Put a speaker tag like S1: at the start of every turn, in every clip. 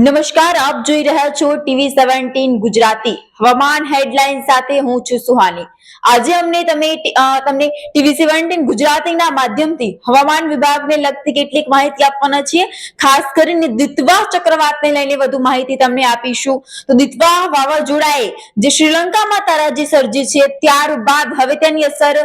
S1: નમસ્કાર આપ જોઈ રહ્યા છો ટીવી સેવન્ટીન ગુજરાતી. હવામાન હેડલાઇન સાથે હું છું સુહાની. આજે અમને તમે તમને ટીવી સેવન્ટીન ગુજરાતીના માધ્યમથી હવામાન વિભાગને લગતી કેટલીક માહિતી આપવાના છીએ. ખાસ કરીને દિત્વા ચક્રવાતને લઈને વધુ માહિતી તમને આપીશું. તો દિત્વા વાવાઝોડાએ જે શ્રીલંકામાં તારાજી સર્જી છે, ત્યારબાદ હવે તેની અસર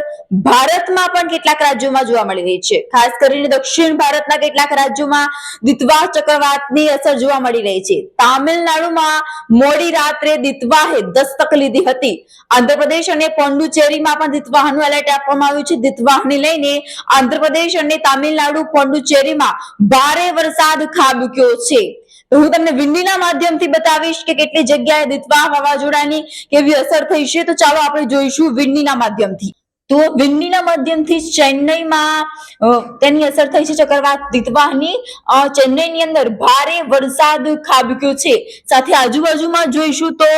S1: ભારતમાં પણ કેટલાક રાજ્યોમાં જોવા મળી રહી છે. ખાસ કરીને દક્ષિણ ભારતના કેટલાક રાજ્યોમાં દિત્વા ચક્રવાતની અસર જોવા મળી રહી છે. તામિલનાડુમાં મોડી રાત્રે દિત્વાહે દસ્તક લીધી હતી. આંધ્રપ્રદેશ અને પોંડુચેરીમાં પણ દિતવાહનનું એલર્ટ આપવામાં આવ્યું છે. દિત્વાહને લઈને આંધ્રપ્રદેશ અને તામિલનાડુ પોંડુચેરીમાં ભારે વરસાદ ખાબક્યો છે. હું તમને વિંડીના માધ્યમથી બતાવીશ કે કેટલી જગ્યાએ દિતવા વાવાઝોડાની કેવી અસર થઈ છે. તો ચાલો આપણે જોઈશું વિંડીના માધ્યમથી. તો વિંડીના માધ્યમથી ચેન્નઈમાં તેની અસર થઈ છે ચક્રવાત દિત્વાહની. ચેન્નઈની અંદર ભારે વરસાદ ખાબક્યો છે. સાથે આજુબાજુમાં જોઈશું તો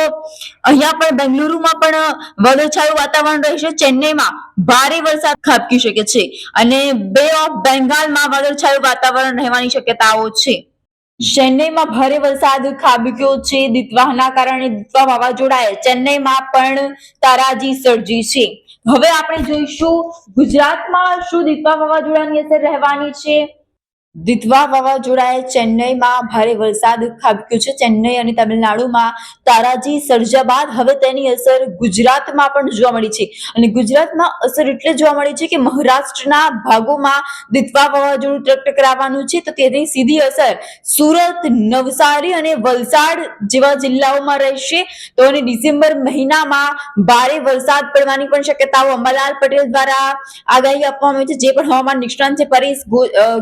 S1: અહીંયા પણ બેંગલુરુમાં પણ વાદળછાયું વાતાવરણ રહેશે ચેન્નઈમાં ભારે વરસાદ ખાબકી શકે છે. અને બે ઓફ બેંગાલમાં વાદળછાયું વાતાવરણ રહેવાની શક્યતાઓ છે. ચેન્નઈમાં ભારે વરસાદ ખાબક્યો છે. દિત્વાહના કારણે દિત્વા વાવાઝોડાએ ચેન્નઈમાં પણ તારાજી સર્જી છે. હવે આપણે જોઈશું ગુજરાતમાં શું દિત્વા વાવાઝોડાની અસર રહેવાની છે. દિત્વા વાવાઝોડાએ ચેન્નઈમાં ભારે વરસાદ ખાબક્યો છે. ચેન્નઈ અને તમિલનાડુમાં તારાજી સર્જ્યા બાદ હવે તેની અસર ગુજરાતમાં પણ જોવા મળી છે. અને ગુજરાતમાં અસર એટલે જોવા મળી છે કે મહારાષ્ટ્રના ભાગોમાં દિતવા વાવાઝોડું ટ્રક ટકરાવવાનું છે. તો તેની સીધી અસર સુરત, નવસારી અને વલસાડ જેવા જિલ્લાઓમાં રહેશે. તો અને ડિસેમ્બર મહિનામાં ભારે વરસાદ પડવાની પણ શક્યતાઓ અંબાલાલ પટેલ દ્વારા આગાહી આપવામાં આવી છે. જે પણ હવામાન નિષ્ણાંત છે, પરેશ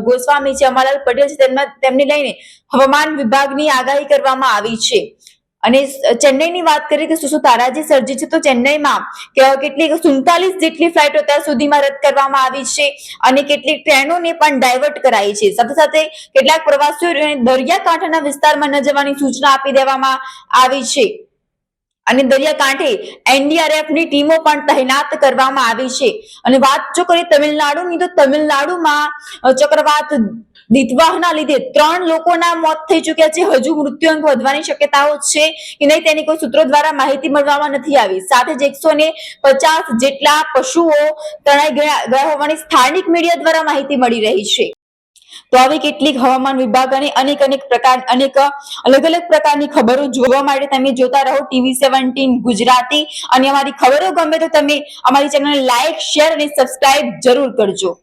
S1: ગોસ્વામી છે અંબાલાલ પટેલ છે, તેમના લઈને હવામાન વિભાગની આગાહી કરવામાં આવી છે. અને ચેન્નઈની વાત કરીએ તો શું તારાજી સર્જી છે, તો ચેન્નઈમાં કેટલીક સુડતાલીસ જેટલી ફ્લાઇટો અત્યાર સુધીમાં રદ કરવામાં આવી છે અને કેટલીક ટ્રેનોને પણ ડાયવર્ટ કરાઈ છે. સાથે સાથે કેટલાક પ્રવાસીઓને દરિયાકાંઠાના વિસ્તારમાં ન જવાની સૂચના આપી દેવામાં આવી છે. અને દરિયાકાંઠે એનડીઆરએફની ટીમો પણ તૈનાત કરવામાં આવી છે. અને વાત જો કરીએ તમિલનાડુની, તો તમિલનાડુમાં ચક્રવાત દિતવાહના લીધે ત્રણ લોકોના મોત થઈ ચૂક્યા છે. હજુ મૃત્યુઆંક વધવાની શક્યતાઓ છે કે નહીં તેની કોઈ સૂત્રો દ્વારા માહિતી મળવામાં નથી આવી. સાથે જ એકસો પચાસ જેટલા પશુઓ તણાઈ ગયા હોવાની સ્થાનિક મીડિયા દ્વારા માહિતી મળી રહી છે. તો આવી કેટલીક હવામાન વિભાગ અને અનેક અનેક પ્રકાર અનેક અલગ અલગ પ્રકારની ખબરો જોવા માટે તમે જોતા રહો ટીવી સેવન્ટીન ગુજરાતી. અને અમારી ખબરો ગમે તો તમે અમારી ચેનલને લાઈક, શેર અને સબસ્ક્રાઇબ જરૂર કરજો.